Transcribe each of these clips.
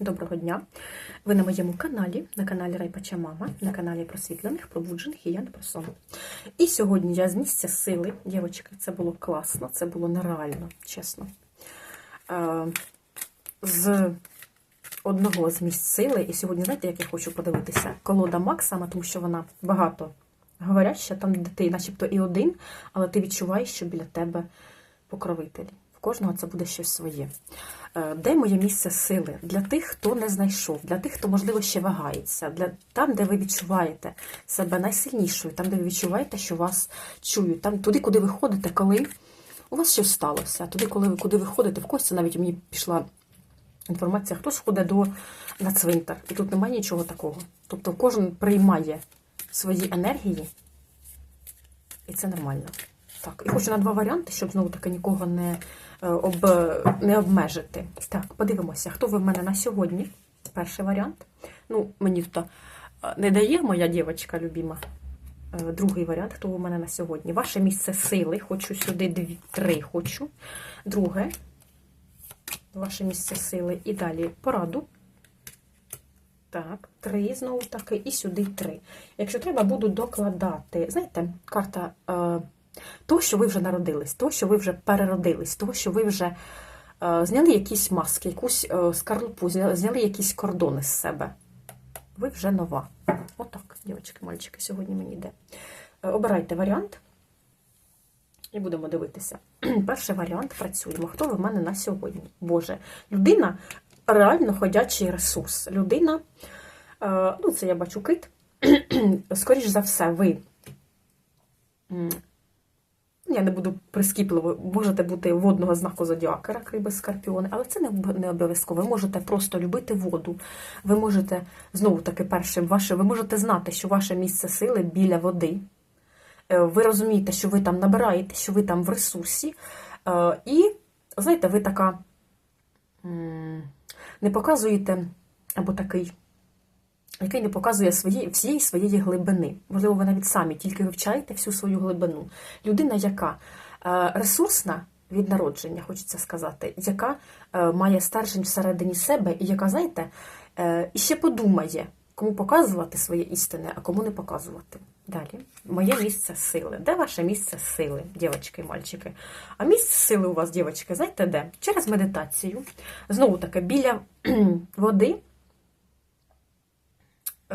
Доброго дня! Ви на моєму каналі, на каналі Райпача Мама, на каналі просвітлених, пробуджених і я не про сон. І сьогодні я з місця сили, дівчатки, це було класно, це було нереально, чесно. Е, З одного з місць сили, і сьогодні, знаєте, як я хочу подивитися? Колода Максама, тому що вона багато говоряща, там, де ти начебто і один, але ти відчуваєш, що біля тебе покровителі. Кожного це буде щось своє. Е, Де моє місце сили? Для тих, хто не знайшов, для тих, хто, можливо, ще вагається, для там, де ви відчуваєте себе найсильнішою, там, де ви відчуваєте, що вас чують, там туди, куди ви ходите, коли у вас щось сталося, туди, коли ви куди ви ходите, в когось навіть мені пішла інформація, хтось ходить до, на цвинтар, і тут немає нічого такого. Тобто кожен приймає свої енергії, і це нормально. Так, і хочу на два варіанти, щоб знову таки нікого не, е, об, не обмежити. Так, подивимося, хто ви в мене на сьогодні. Перший варіант. Ну, мені тут е, не дає моя дівчинка любима. Е, Другий варіант, хто в мене на сьогодні. Ваше місце сили. Хочу сюди дві, три хочу. Друге. Ваше місце сили. І далі пораду. Так, три знову таки, і сюди три. Якщо треба, буду докладати. Знаєте, карта того, що ви вже народились, того, що ви вже переродились, того, що ви вже е, зняли якісь маски, якусь е, скарлупу, зняли, зняли якісь кордони з себе. Ви вже нова. Отак, дівчатки, мальчики, сьогодні мені йде. Е, обирайте варіант. І будемо дивитися. Перший варіант працюємо. Хто ви в мене на сьогодні? Боже, людина реально ходячий ресурс. Людина, е, ну це я бачу кит. Скоріш за все, ви. Я не буду прискіпливо, можете бути водного знаку зодіака, рак, риби, скорпіони, але це не обов'язково. Ви можете просто любити воду. Ви можете, знову таки, першим, ваше, ви можете знати, що ваше місце сили біля води. Е, ви розумієте, що ви там набираєте, що ви там в ресурсі. Е, І, знаєте, ви така не показуєте, або такий, який не показує свої, всієї своєї глибини. Можливо, ви навіть самі тільки вивчаєте всю свою глибину. Людина, яка е, ресурсна від народження, хочеться сказати, яка е, має стержень всередині себе, і яка, знаєте, е, і ще подумає, кому показувати своє істини, а кому не показувати. Далі, моє місце сили. Де ваше місце сили, дівчатки і мальчики? А місце сили у вас, дівчатки, знаєте де? Через медитацію. Знову таки, біля води,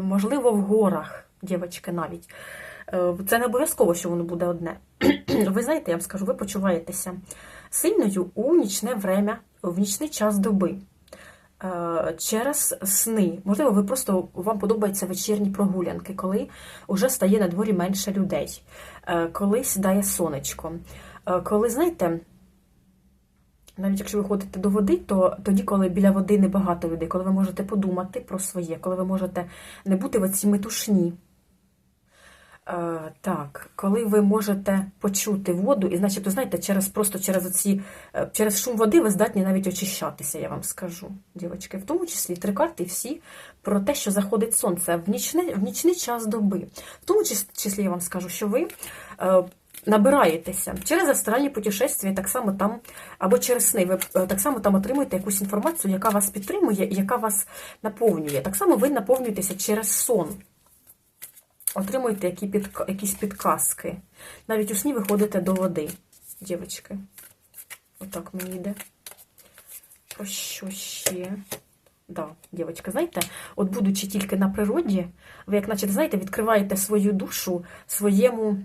можливо, в горах, дівчатки, навіть. Е, Це не обов'язково, що воно буде одне. Ви знаєте, я вам скажу, ви почуваєтеся сильною у нічне время, в нічний час доби. Е, Через сни. Можливо, ви просто вам подобаються вечірні прогулянки, коли вже стає на дворі менше людей, е, коли сідає сонечко. Е, Коли, знаєте, навіть якщо ви ходите до води, то тоді, коли біля води небагато людей, коли ви можете подумати про своє, коли ви можете не бути в цій метушні. Е, так, коли ви можете почути воду, і значить, то знаєте, через просто через оці, е, через шум води ви здатні навіть очищатися, я вам скажу, дівчатки. В тому числі три карти всі про те, що заходить сонце в нічний, в нічний час доби. В тому числі я вам скажу, що ви е, набираєтеся через астральні путешествия, так само там, або через сни, ви е, так само там отримуєте якусь інформацію, яка вас підтримує яка вас наповнює. Так само ви наповнюєтеся через сон. Отримуєте які підка- якісь підказки. Навіть у сні ви ходите до води, дівчатки. Отак мені йде. Про що ще? Да, дівчатка, знаєте, от будучи тільки на природі, ви, як наче, знаєте, відкриваєте свою душу своєму.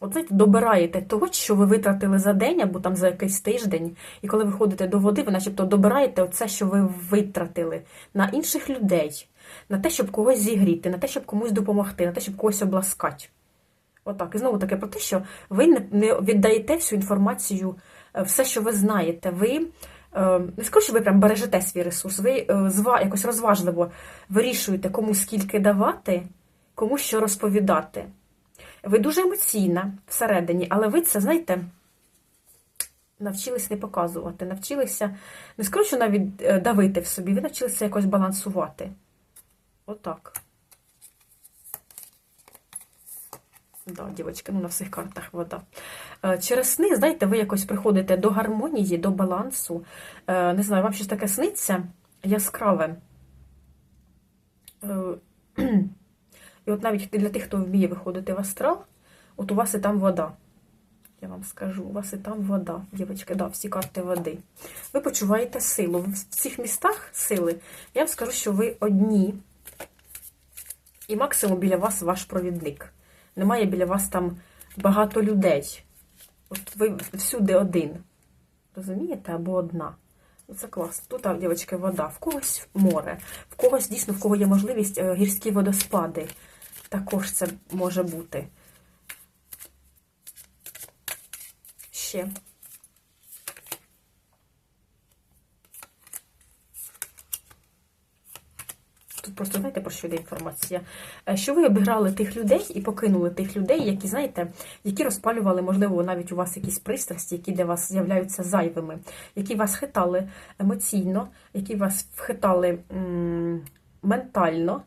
От знаєте, добираєте того, що ви витратили за день або там за якийсь тиждень, і коли ви ходите до води, ви начебто добираєте оце, що ви витратили на інших людей, на те, щоб когось зігріти, на те, щоб комусь допомогти, на те, щоб когось обласкати. Отак. І знову таке про те, що ви не, віддаєте всю інформацію, е, все, що ви знаєте. Ви е, не скажу, що ви прям бережете свій ресурс, ви е, якось розважливо вирішуєте, кому скільки давати, кому що розповідати. Ви дуже емоційна всередині, але ви це, знаєте, навчились не показувати, навчилися, не скажу, що навіть е, давити в собі, ви навчилися якось балансувати. Отак. Да, дівчатки, ну на всіх картах вода. Е, Через сни, знаєте, ви якось приходите до гармонії, до балансу. Е, Не знаю, вам щось таке сниться, яскраве. І от навіть для тих, хто вміє виходити в астрал, от у вас і там вода. Я вам скажу, у вас і там вода, дівчатки, да, всі карти води. Ви почуваєте силу. В цих містах сили, я вам скажу, що ви одні. І максимум біля вас ваш провідник. Немає біля вас там багато людей. От ви всюди один. Розумієте? Або одна. Ну, Це клас. Тут, а, дівчатки, вода, в когось море, в когось дійсно, в кого є можливість е, гірські водоспади. Також це може бути. Ще. Тут просто знаєте, про що йде інформація? Е, Що ви обіграли тих людей і покинули тих людей, які, знаєте, які розпалювали, можливо, навіть у вас якісь пристрасті, які для вас з'являються зайвими, які вас хитали емоційно, які вас вхитали м, ментально.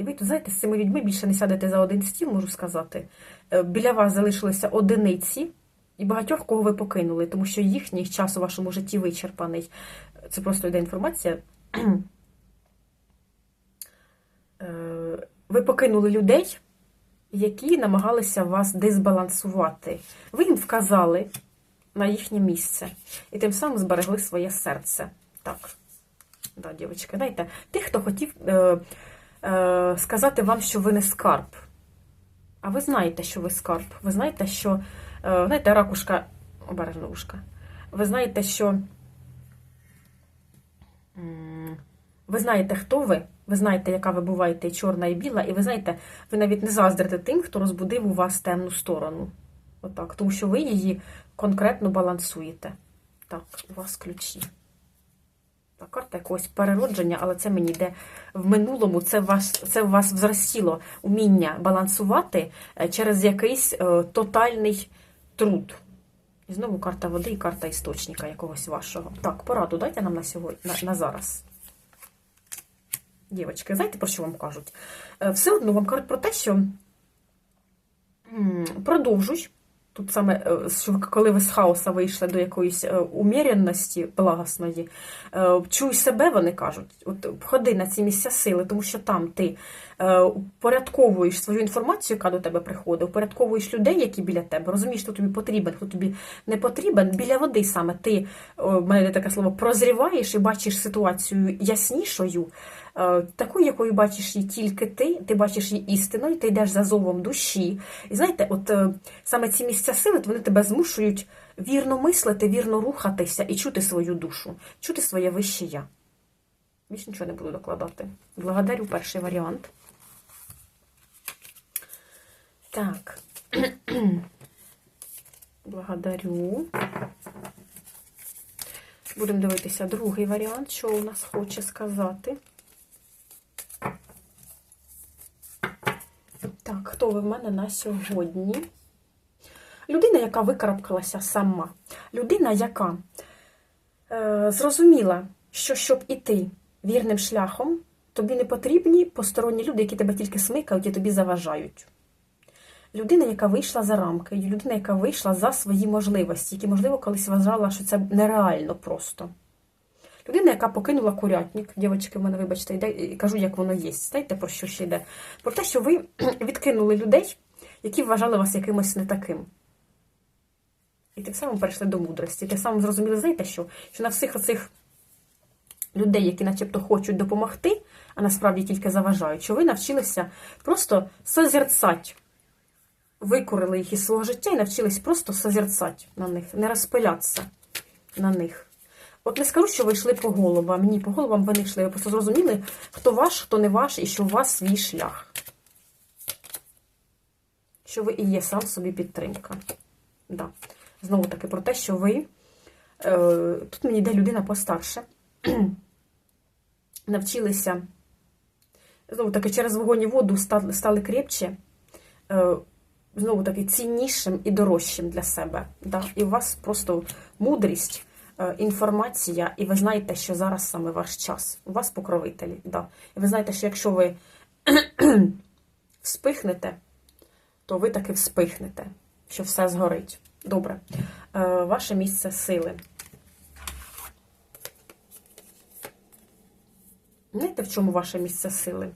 І ви тут, знаєте, з цими людьми більше не сядете за один стіл, можу сказати. Е, Біля вас залишилися одиниці і багатьох, кого ви покинули, тому що їхній час у вашому житті вичерпаний. Це просто йде інформація. Е, ви покинули людей, які намагалися вас дисбалансувати. Ви їм вказали на їхнє місце і тим самим зберегли своє серце. Так, да, дівчатки, знаєте, тих, хто хотів е, сказати вам, що ви не скарб. А ви знаєте, що ви скарб. Ви знаєте, що, е, знаєте, ракушка, обережно ушка. Ви знаєте, що. ви знаєте, хто ви, ви знаєте, яка ви буваєте і чорна і біла, і ви знаєте, ви навіть не заздрите тим, хто розбудив у вас темну сторону. Отак. Тому що ви її конкретно балансуєте. Так, у вас ключі. Карта якогось переродження, але це мені йде в минулому, це, вас, це у вас взростіло уміння балансувати е, через якийсь е, тотальний труд. І знову карта води і карта істочника якогось вашого. Так, пораду дайте нам на сьогодні, на, на зараз. Дівочки, знаєте, про що вам кажуть? Е, Все одно вам кажуть про те, що продовжуй. Тут саме, е, коли ви з хаоса вийшли до якоїсь е, уміряності благосної, е, чуй себе, вони кажуть. От ходи на ці місця сили, тому що там ти упорядковуєш свою інформацію, яка до тебе приходить, упорядковуєш людей, які біля тебе, розумієш, хто тобі потрібен, хто тобі не потрібен. Біля води саме ти, в мене таке слово, прозріваєш і бачиш ситуацію яснішою, такою, якою бачиш її тільки ти, ти бачиш її істиною, ти йдеш за зовом душі. І знаєте, от е, саме ці місця сили, вони тебе змушують вірно мислити, вірно рухатися і чути свою душу, чути своє вище я. Більше нічого не буду докладати. Благодарю перший варіант. Так. Благодарю. Будемо дивитися другий варіант, що у нас хоче сказати. Так, хто ви в мене на сьогодні? Людина, яка викарабкалася сама. Людина, яка е, зрозуміла, що щоб іти вірним шляхом, тобі не потрібні посторонні люди, які тебе тільки смикають і тобі заважають. Людина, яка вийшла за рамки, людина, яка вийшла за свої можливості, які, можливо, колись вважала, що це нереально просто. Людина, яка покинула курятник, дівчатки, в мене, вибачте, йде, і кажу, як воно є. Знаєте, про що ще йде? Про те, що ви відкинули людей, які вважали вас якимось не таким. І тим самим перейшли до мудрості. Тим самим зрозуміли, знаєте, що, що на всіх оцих людей, які начебто хочуть допомогти, а насправді тільки заважають, що ви навчилися просто созерцати. Викурили їх із свого життя і навчились просто созерцати на них, не розпилятися на них. От не скажу, що ви йшли по головам. Ні, по головам ви не йшли. Ви просто зрозуміли, хто ваш, хто не ваш, і що у вас свій шлях. Що ви і є сам собі підтримка. Да. Знову таки про те, що ви. Е, тут мені йде людина постарше. Навчилися. Знову таки, через вогонь і воду стали, стали крепче. Е, знову таки, ціннішим і дорожчим для себе. Да? І у вас просто мудрість, інформація, і ви знаєте, що зараз саме ваш час. У вас покровителі. Да. І ви знаєте, що якщо ви вспихнете, то ви таки вспихнете, що все згорить. Добре. Е, Ваше місце сили. Знаєте, в чому ваше місце сили?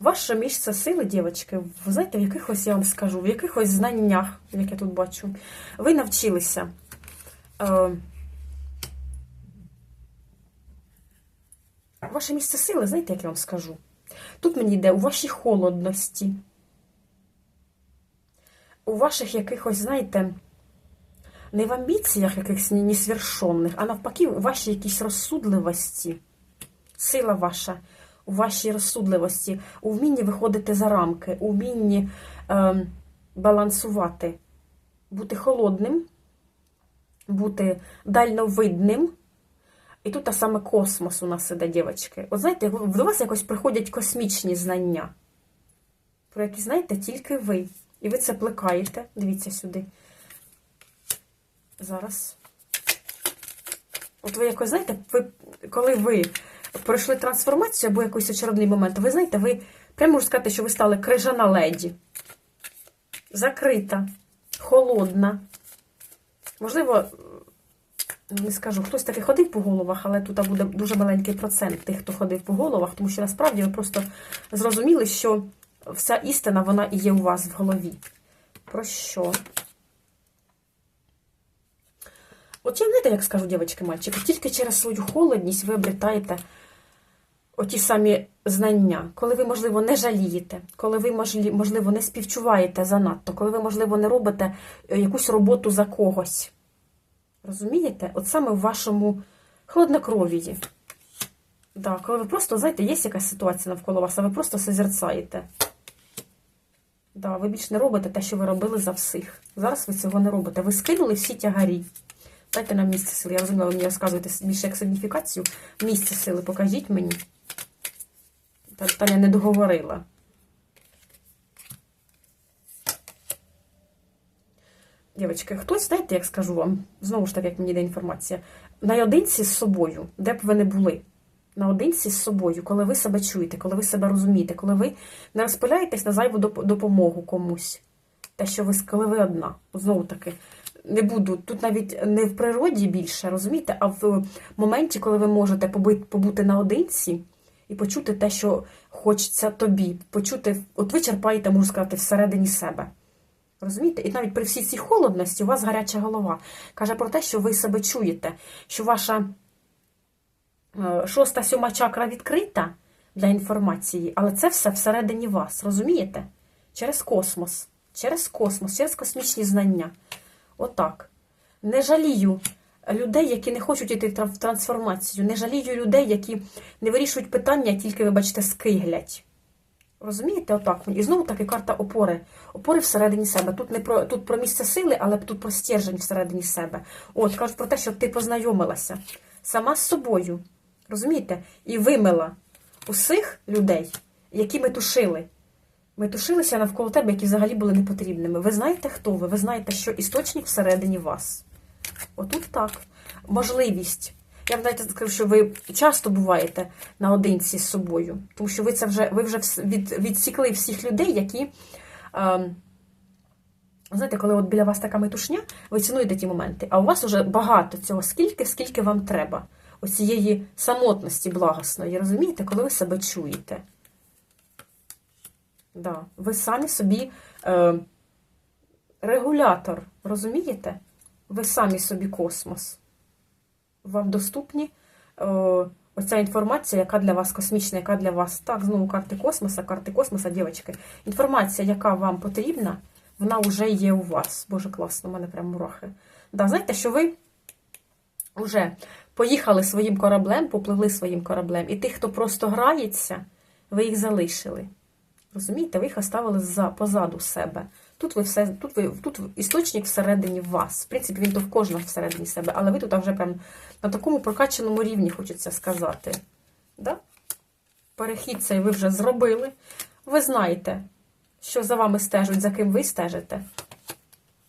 Ваше місце сили, дівчатки, знаєте, в якихось, я вам скажу, в якихось знаннях, як я тут бачу, ви навчилися. Е, ваше місце сили, знаєте, як я вам скажу? Тут мені йде у вашій холодності, у ваших якихось, знаєте, не в амбіціях якихось несвершенних, а навпаки, у вашій якійсь розсудливості. Сила ваша у вашій розсудливості, у вмінні виходити за рамки, у вмінні е, балансувати, бути холодним, бути дальновидним. І тут та саме космос у нас іде, дівчатки. От знаєте, до вас якось приходять космічні знання, про які знаєте тільки ви. І ви це плекаєте. Дивіться сюди. Зараз. От ви якось, знаєте, ви, коли ви пройшли трансформацію або якийсь очередний момент, ви знаєте, ви прямо можу сказати, що ви стали крижана леді. Закрита, холодна. Можливо, не скажу, хтось таки ходив по головах, але тут буде дуже маленький процент тих, хто ходив по головах, тому що насправді ви просто зрозуміли, що вся істина, вона і є у вас в голові. Про що? От я знаєте, як скажу, дівчатки, мальчики, тільки через свою холодність ви обретаєте оті самі знання, коли ви, можливо, не жалієте, коли ви, можливо, не співчуваєте занадто, коли ви, можливо, не робите е, якусь роботу за когось. Розумієте? От саме в вашому хладнокровії. Да, коли ви просто, знаєте, є якась ситуація навколо вас, а ви просто созерцаєте. Да, ви більш не робите те, що ви робили за всіх. Зараз ви цього не робите. Ви скинули всі тягарі. Дайте нам місце сили. Я розумію, ви мені розказуєте більше як сигніфікацію. Місце сили покажіть мені. Таня не договорила. Дівчатки, хтось, знаєте, як скажу вам, знову ж таки, як мені йде інформація, наодинці з собою, де б ви не були, наодинці з собою, коли ви себе чуєте, коли ви себе розумієте, коли ви не розпиляєтесь на зайву допомогу комусь. Те, що ви коли ви одна. Знову таки, не буду, тут навіть не в природі більше, розумієте, а в моменті, коли ви можете побути, наодинці і почути те, що хочеться тобі, почути, от ви черпаєте, можу сказати, всередині себе. Розумієте? І навіть при всій цій холодності у вас гаряча голова. Каже про те, що ви себе чуєте, що ваша е, шоста сьома чакра відкрита для інформації, але це все всередині вас, розумієте? Через космос, через космос, через космічні знання. Отак. Не жалію людей, які не хочуть йти в трансформацію. Не жалію людей, які не вирішують питання, тільки, вибачте, скиглять. Розумієте, отак. І знову таки карта опори. Опори всередині себе. Тут не про тут про місце сили, але тут про стержень всередині себе. От, кажуть про те, що ти познайомилася сама з собою. Розумієте? І вимила усіх людей, які ми тушили. Ми тушилися навколо тебе, які взагалі були непотрібними. Ви знаєте, хто ви? Ви знаєте, що істочник всередині вас. Отут так. Можливість. Я б навіть скажу, що ви часто буваєте наодинці з собою, тому що ви це вже ви вже від, відсікли всіх людей, які. Е, знаєте, коли от біля вас така метушня, ви цінуєте ті моменти, а у вас вже багато цього, скільки, скільки вам треба. Оцієї самотності благосної, розумієте, коли ви себе чуєте. Да. Ви самі собі е, регулятор, розумієте? Ви самі собі космос. Вам доступні е, оця інформація, яка для вас космічна, яка для вас. Так, знову карти космоса, карти космоса, дівчатки. Інформація, яка вам потрібна, вона вже є у вас. Боже, класно, у мене прям мурахи. Да, Знаєте, що ви вже поїхали своїм кораблем, попливли своїм кораблем, і тих, хто просто грається, ви їх залишили. Розумієте, ви їх оставили за, позаду себе. Тут ви все, тут ви тут істочник всередині вас. В принципі, він то в кожного всередині себе, але ви тут вже прям на такому прокачаному рівні, хочеться сказати. Да? Перехід цей ви вже зробили. Ви знаєте, що за вами стежуть, за ким ви стежите.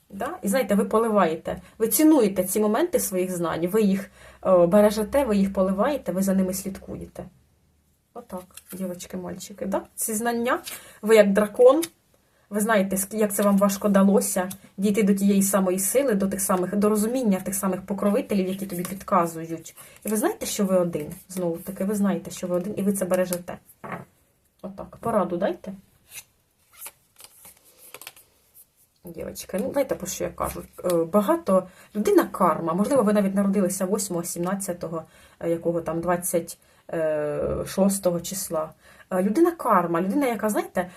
Да? І знаєте, ви поливаєте, ви цінуєте ці моменти своїх знань, ви їх о, бережете, ви їх поливаєте, ви за ними слідкуєте. Отак, дівчатки, мальчики. Да? Ці знання, ви як дракон, Ви знаєте, як це вам важко далося дійти до тієї самої сили, до тих самих до розуміння тих самих покровителів, які тобі підказують. І ви знаєте, що ви один. Знову таки, ви знаєте, що ви один, і ви це бережете. Отак. Пораду дайте. Дівчатка, ну знаєте, про що я кажу? Е, Багато людина карма. Можливо, ви навіть народилися 8, 17, е, якого там 26 числа. Е, Людина карма, людина, яка, знаєте,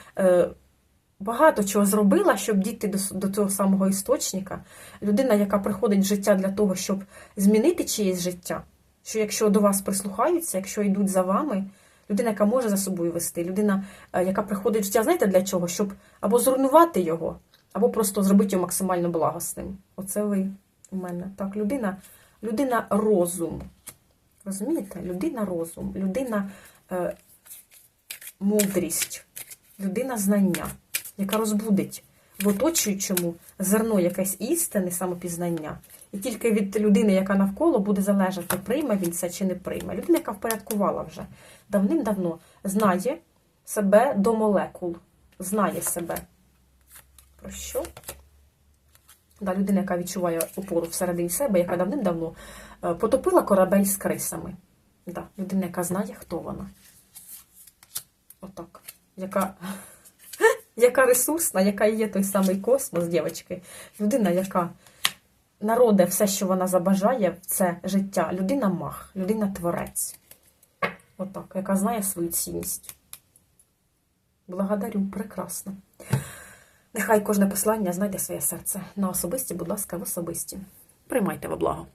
багато чого зробила, щоб дійти до, до того самого істочника. Людина, яка приходить в життя для того, щоб змінити чиєсь життя. Що якщо до вас прислухаються, якщо йдуть за вами, людина, яка може за собою вести, людина, е, яка приходить в життя, знаєте для чого? Щоб або зруйнувати його, або просто зробити його максимально благосним. Оце ви у мене. Так, людина, людина розум. Розумієте? Людина розум, людина е, мудрість, людина знання, яка розбудить в оточуючому зерно якесь істини, самопізнання. І тільки від людини, яка навколо, буде залежати, прийме він це чи не прийме. Людина, яка впорядкувала вже давним-давно, знає себе до молекул, знає себе. Про що? Да, людина, яка відчуває опору всередині себе, яка давним-давно е, потопила корабель з крисами. Да, людина, яка знає, хто вона. Отак. Яка, яка ресурсна, яка є той самий космос, дівчатки. Людина, яка народе все, що вона забажає це життя. Людина мах, людина творець. Отак, яка знає свою цінність. Благодарю, прекрасно. Нехай кожне послання знайде своє серце. На особисті, будь ласка, в особисті. Приймайте во благо.